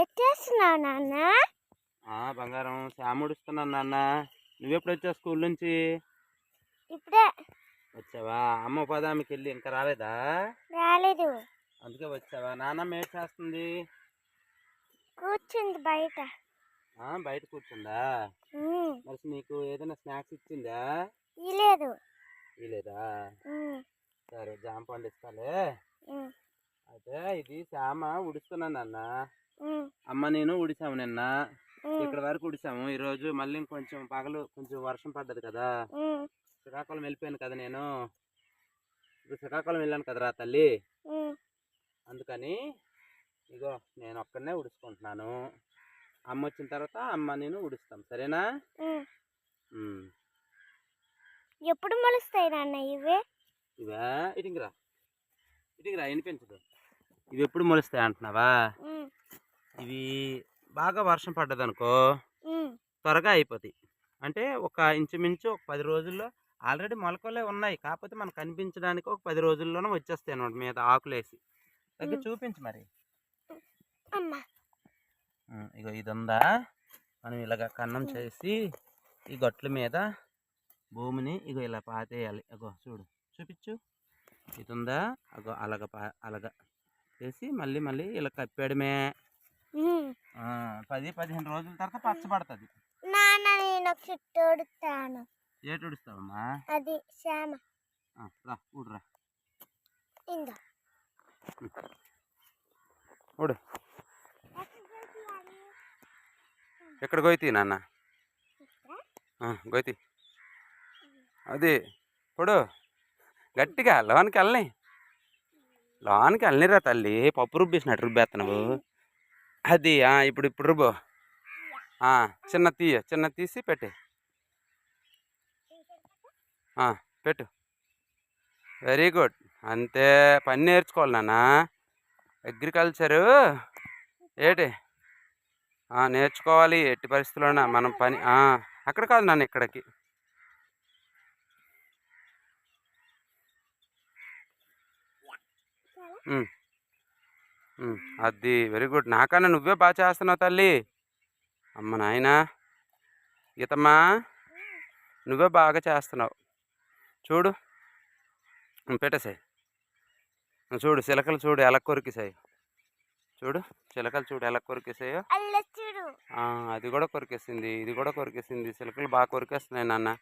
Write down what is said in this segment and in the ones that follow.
ఎట్టేస్తున్నావు నాన్న? ఆ బంగారం శాముడుస్తున్నాను నాన్న. నువ్వెప్పుడు వచ్చావు స్కూల్ నుంచి? ఇప్పుడే. వచ్చావా? అమ్మ ఉపాధామికి వెళ్ళి ఇంకా రాలేదా? రాలేదు. అందుకే వచ్చావా? నాన్నమ్మ ఏం చేస్తుంది? కూర్చుంది బయట. బయట కూర్చుందా? మరి నీకు ఏదైనా స్నాక్స్ ఇచ్చిందా? ఇలేదు ఇలేదా సరే జామ పండు ఇస్తాలే అయితే ఇది శ్యామ ఉడుస్తున్నాను అన్న అమ్మ నేను ఉడిసాము నిన్న. ఇక్కడ వరకు ఉడిసాము. ఈరోజు మళ్ళీ కొంచెం పగలు కొంచెం వర్షం పడ్డది కదా. శ్రీకాకుళం వెళ్ళిపోయాను కదా నేను. ఇప్పుడు శ్రీకాకుళం వెళ్ళాను కదరా తల్లి. అందుకని ఇగో నేను ఒక్కడనే ఉడుచుకుంటున్నాను అమ్మ వచ్చిన తర్వాత అమ్మ నేను ఉడుస్తాం. సరేనా. ఎప్పుడు మొలుస్తాయి నాన్న ఇవి? ఇవా ఇటింగిరా ఇటింగిరా వినిపించదు. ఇవి ఎప్పుడు మొలుస్తాయి అంటున్నావా? ఇవి బాగా వర్షం పడ్డదనుకో ఉమ్, త్వరగా అయిపోతాయి. అంటే ఒక ఇంచుమించు ఒక పది రోజుల్లో ఆల్రెడీ మొలకలే ఉన్నాయి. కాకపోతే మనకు కనిపించడానికి ఒక పది రోజుల్లోనే వచ్చేస్తాయి అన్నమాట మీద ఆకులేసి. ఉమ్. చూపించు మరి. ఇగో ఇది ఉందా మనం ఇలాగ కన్నం. చేసి ఈ గట్ల మీద భూమిని ఇగో ఇలా పాతేయాలి. అగో చూడు. చూపించు ఇది ఉందా అగో అలాగ పా అలాగ చేసి మళ్ళీ మళ్ళీ ఇలా కప్పేయడమే పది పదిహేను రోజుల తర్వాత పచ్చబడుతుంది నాన్న నేను ఒక చుట్టూ ఉడుతాను ఏటు ఉడుస్తావమ్మా అది శ్యామ. రా ఊడురా ఇందా. ఊడు ఎక్కడ గోయితీ నాన్న? గోయితీ. అది పొడు గట్టిగా లోనికి వెళ్ళని. లోనికి వెళ్ళనిరా తల్లి పప్పు రుబ్బేసినట్టు రుబ్బేస్తున్నావు అది ఇప్పుడు ఇప్పుడు రుబ్బు. ఆ, చిన్న తీయ చిన్న తీసి పెట్టి పెట్టు. వెరీ గుడ్ అంతే పని నేర్చుకోవాలి నాన్న. అగ్రికల్చరు ఏంటి? నేర్చుకోవాలి ఎట్టి పరిస్థితుల్లోనా మనం పని అక్కడ కాదు నాన్న ఇక్కడికి. ఉమ్. అది వెరీ గుడ్ నాకన్నా నువ్వే బాగా చేస్తున్నావు తల్లి. అమ్మ నాయనా గీతమ్మా నువ్వే బాగా చేస్తున్నావు. చూడు పెట్టేసాయి. చూడు చిలకలు చూడు ఎలా కొరికేసాయి. చూడు చిలకలు చూడు ఎలా కొరికేసాయో. అది కూడా కొరికేసింది ఇది కూడా కొరికేసింది. చిలకలు బాగా కొరికేస్తున్నాయి నాన్న.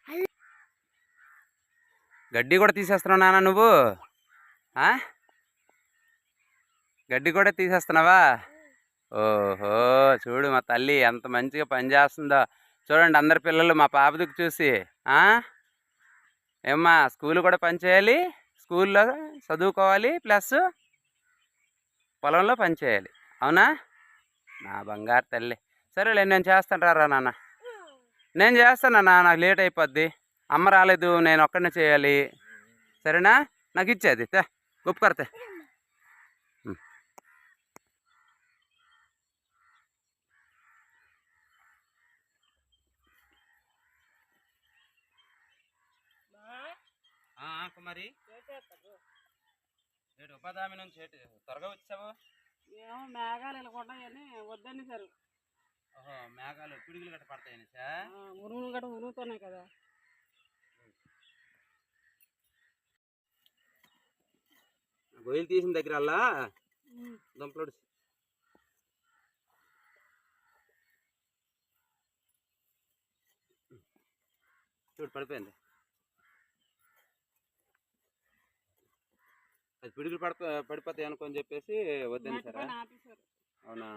గడ్డి కూడా తీసేస్తున్నావు నాన్న నువ్వు. ఆ? గడ్డి కూడా తీసేస్తున్నావా? ఓహో! చూడు మా తల్లి ఎంత మంచిగా పని చేస్తుందో. చూడండి అందరి పిల్లలు మా పాపదికి చూసి. ఏమ్మా స్కూల్ కూడా పనిచేయాలి స్కూల్లో చదువుకోవాలి? ప్లస్ పొలంలో పనిచేయాలి అవునా? నా బంగారు తల్లి. సరేలే నేను చేస్తాను రా నాన్న. నేను చేస్తాను నాన్న నాకు లేట్ అయిపోద్ది. అమ్మ రాలేదు నేను ఒక్కడనే చేయాలి. సరేనా? నాకు ఇచ్చేది. తే గుప్పు కడితే కుమారి ఉపాధామి నుంచి ఏంటి త్వరగా వచ్చావు? ఏమో మేఘాలు ఇలా కొట్టాయని వద్దని సరే. ఓహో మేఘాలు పిడుగులు గట్ట పడతాయని సార్ మురుగులు గట్ట మురుగుతున్నాయి కదా. గొయ్యలు తీసిన దగ్గర అలా దుంపలు చూడు పడిపోయింది. అది పిడుగులు పడిపో పడిపోతాయి అనుకొని చెప్పేసి వద్దని సారా? అవునా.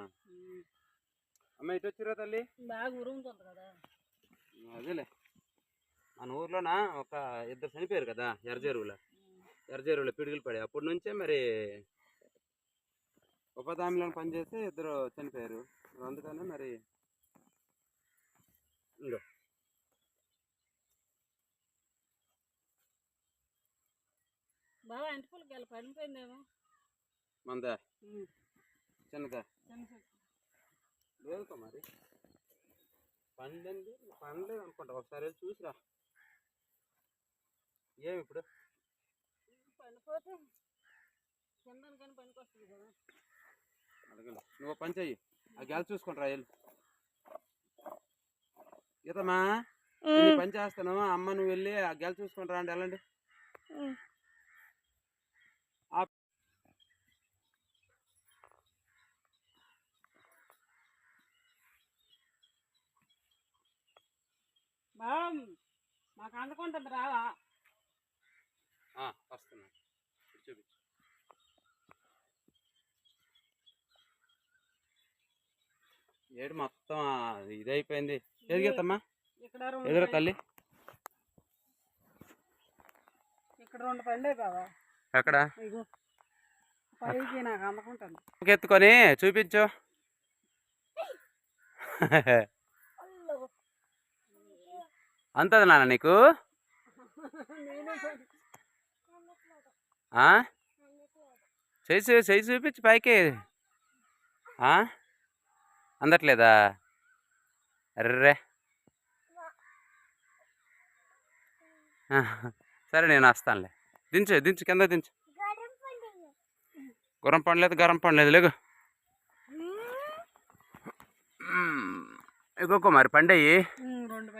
అమ్మ ఇటు వచ్చిరా తల్లి? బాగా ఉరుగుతుంది కదా. అదేలే. మన ఊర్లోన ఒక ఇద్దరు చనిపోయారు కదా ఎర్రజెరువులో. ఎర్రజెరువులో పిడుగులు పడి అప్పటి నుంచే మరి ఉపదామిలో పనిచేసి ఇద్దరు చనిపోయారు. అందుకనే మరి ఇంకో బాగా అంటిపూలకి వెళ్ళి పడిపోయిందేమో. మంద. చిన్నదా? చిన్న చెట్టు. లేదు మరి. పండింది? పండలేదు అనుకుంటా. ఒకసారి వెళ్ళి చూసిరా. ఏమి ఇప్పుడు? పండిపోతే తినడానికని పనికి వస్తుంది కదా. అడగలే. నువ్వు పని చెయ్యి. ఆ గెల చూసుకుంటారా వెళ్ళు. గీతమ్మా ఈ పని చేస్తాను. అమ్మ నువ్వు వెళ్ళి ఆ గెల చూసుకుంటారా అంటే వెళ్ళండి. బావ మాకు అందుకుంటుంది రావా? వస్తున్నా. చూపించు. ఏడు మొత్తం ఇదైపోయింది. ఏది గీతమ్మా? ఇక్కడ రెండు ఎదురు తల్లి. ఇక్కడ రెండు పళ్ళే బావా. ఎక్కడ? పైకి నాకు అందుకుంటుంది. ఎత్తుకొని చూపించు. అంతది నాన్న నీకు? చేయి చేయి చూపించు పైకి? అందట్లేదా? అర్రే. సరే నేను వస్తానులే. దించు దించు కింద దించు. గరం పండలేదు గరం పండలేదు లేగు. ఇగోకో మరి పండయి. ఉమ్, రెండు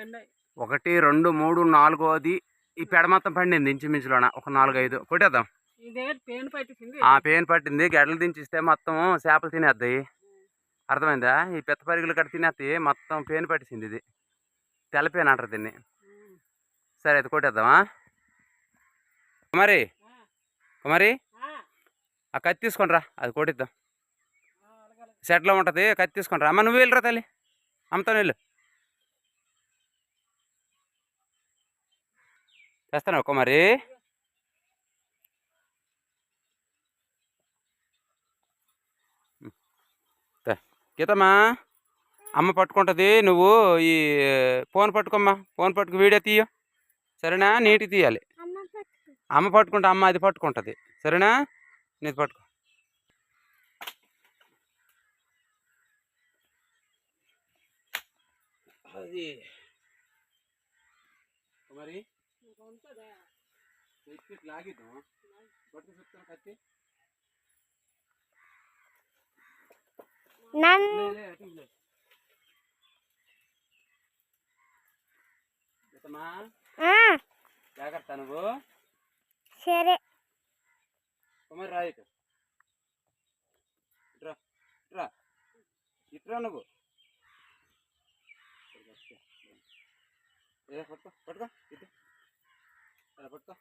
ఒకటి రెండు మూడు నాలుగోది ఈ పెడ మొత్తం పండింది ఇంచుమించులోన. ఒక నాలుగు ఐదు కొట్టేద్దాం ఆ పేను పట్టింది. గడ్డలు దించిస్తే మొత్తం చేపలు తినేద్దాయి అర్థమైందా? ఈ పెద్ద పరిగెలు కట్టి తినేస్తాయి మొత్తం పేను పట్టించింది ఇది. తెల్ల పేను అంటారు దీన్ని. సరే అయితే కొట్టేద్దామా? కుమారి? కుమారి? ఆ, కత్తి తీసుకొనిరా అది కొట్టిద్దాం. సెట్లో ఉంటుంది. కత్తి తీసుకొనిరా అమ్మ నువ్వు వెళ్ళరా తల్లి. అమ్మతో వెళ్ళు. చేస్తాను కుమారి? తే. గీతమ్మా అమ్మ పట్టుకుంటుంది నువ్వు ఈ ఫోన్ పట్టుకోమ్మా ఫోన్ పట్టుకు వీడియో తీయ. సరేనా? నీట్గా తీయాలి. అమ్మ పట్టుకో. అమ్మ పట్టుకుంటా అమ్మ అది పట్టుకుంటుంది. సరేనా? నీది పట్టుకో. అది. మరి? అటు ఇటు లే. గీతమ్మా, ఆ, జాగ్రత్త నువ్వు. సరే. కుమారి రా ఇటు. ఇట్రా ఇట్రా ఇట్రా నువ్వు. ఏ పట్టుకో పట్టుకో ఇటు అలా పట్టుకో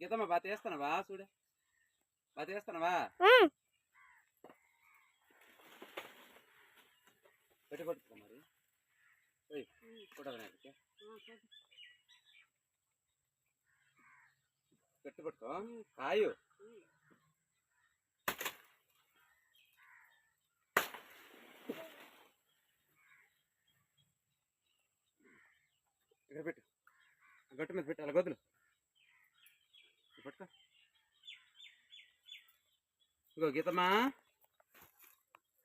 గీతమ్మ బాగా తీస్తానవా చూడే. బాగా తీస్తానవా ఉమ్, పెట్టి మరి. ఓయ్ కొట్టగా ఆ, సరే. పెట్టి పట్టుకో. కాయు. ఇక్కడ పెట్టు. గట్టు మీద పెట్టు అలా గదులు పట్టుకో. ఇగో గీతమ్మా.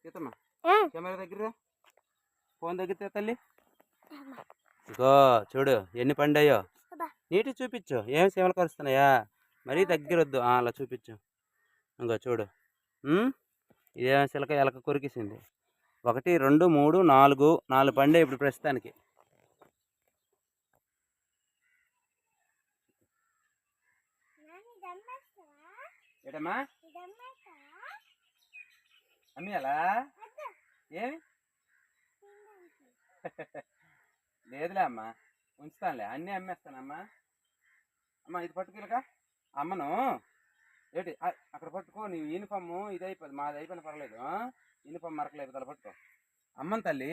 గీతమ్మా కెమెరా దగ్గర. ఫోన్ దగ్గర తల్లి. ఇగో చూడు ఎన్ని పండాయో. నీటి చూపించు ఏం సేవలు కరుస్తున్నాయా? మరీ దగ్గర వద్దు అలా చూపించు. ఇంకో చూడు. ఉమ్? ఇదేం చిలక ఎలక కొరికేసింది. ఒకటి రెండు మూడు నాలుగు నాలుగు పండే ఇప్పుడు ప్రస్తుతానికి నాన్న ఇది అమ్మేస్తావా? ఏటమ్మా? అమ్మేయాలా? ఏమి. లేదులే అమ్మా ఉంచుతానులే అన్నీ అమ్మేస్తానమ్మా. అమ్మ ఇది పట్టుకెళ్ళక అమ్మను ఏంటి అక్కడ పట్టుకో నీ యూనిఫామ్ ఇది అయిపోయింది మాది అయిపోయిన పర్లేదు? యూనిఫామ్ మరకలేదు తల పట్టుకో. అమ్మను తల్లి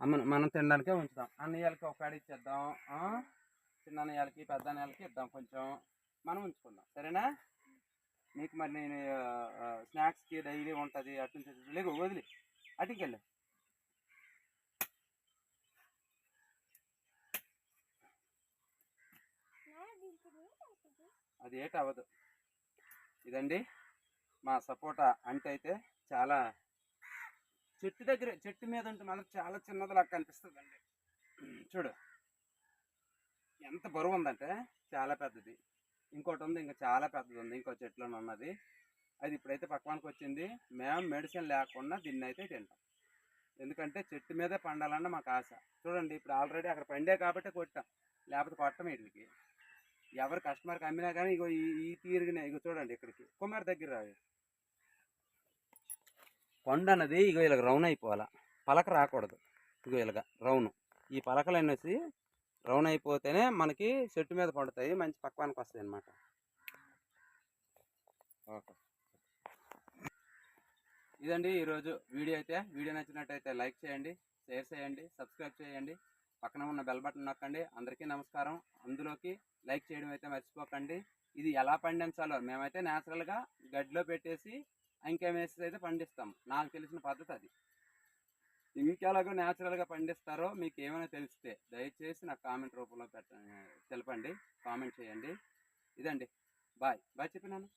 అమ్మను మనం తినడానికే ఉంచుదాం అన్నయ్యలకి ఒక కాడ ఇచ్చేద్దాం? చిన్న అన్నయ్యలకి పెద్ద అన్నయ్యలకి ఇద్దాం కొంచెం. మనం ఉంచుకుందాం. సరేనా? నీకు మరి నేను స్నాక్స్కి డైలీ ఉంటుంది అటు నుంచి లేకు వదిలి. అటుకెళ్ళు. అది ఏట అవ్వదు. ఇదండి మా సపోటా. అంటే అయితే చాలా చెట్టు దగ్గర చెట్టు మీద ఉంటే మనకు చాలా చిన్నదిలా కనిపిస్తుంది అండి చూడు ఎంత బరువు ఉందంటే చాలా పెద్దది. ఇంకోటి ఉంది ఇంకా చాలా పెద్దది ఉంది ఇంకో చెట్లోనే ఉన్నది అది ఇప్పుడైతే పక్వానికి వచ్చింది మేము మెడిసిన్ లేకుండా దీన్ని అయితే తింటాం. ఎందుకంటే చెట్టు మీదే పండాలన్న మాకు ఆశ. చూడండి ఇప్పుడు ఆల్రెడీ అక్కడ పండే కాబట్టి కొట్టాం. లేకపోతే కొట్టం వీటికి. ఎవరు కస్టమర్కి అమ్మినా కానీ ఇగో ఈ తీరిగినాయి. ఇగో చూడండి ఇక్కడికి. కుమార్ దగ్గర రావి కొండ అన్నది ఇగో ఇలాగ రౌన్ అయిపోవాలా. పలక రాకూడదు. ఇగో ఇలాగ రౌను ఈ పలకలు అనేసి రౌన్ అయిపోతేనే మనకి చెట్టు మీద పడతాయి మంచి పక్వానికి వస్తాయి అన్నమాట. ఓకే. ఇదండి ఈరోజు వీడియో అయితే. వీడియో నచ్చినట్టయితే లైక్ చేయండి షేర్ చేయండి సబ్స్క్రైబ్ చేయండి. పక్కన ఉన్న బెల్ బటన్ నొక్కండి. అందరికీ నమస్కారం. అందులోకి లైక్ చేయడం అయితే మర్చిపోకండి. ఇది ఎలా పండించాలో మేమైతే న్యాచురల్గా గడ్డిలో పెట్టేసి ఇంకేం వేసి అయితే పండిస్తాం. నాకు తెలిసిన పద్ధతి అది. ఇంకెలాగో న్యాచురల్గా పండిస్తారో మీకు ఏమైనా తెలిస్తే దయచేసి నాకు కామెంట్ రూపంలో పెట్ట తెలపండి కామెంట్ చేయండి. ఇదండి. బాయ్. బాయ్ చెప్పినాను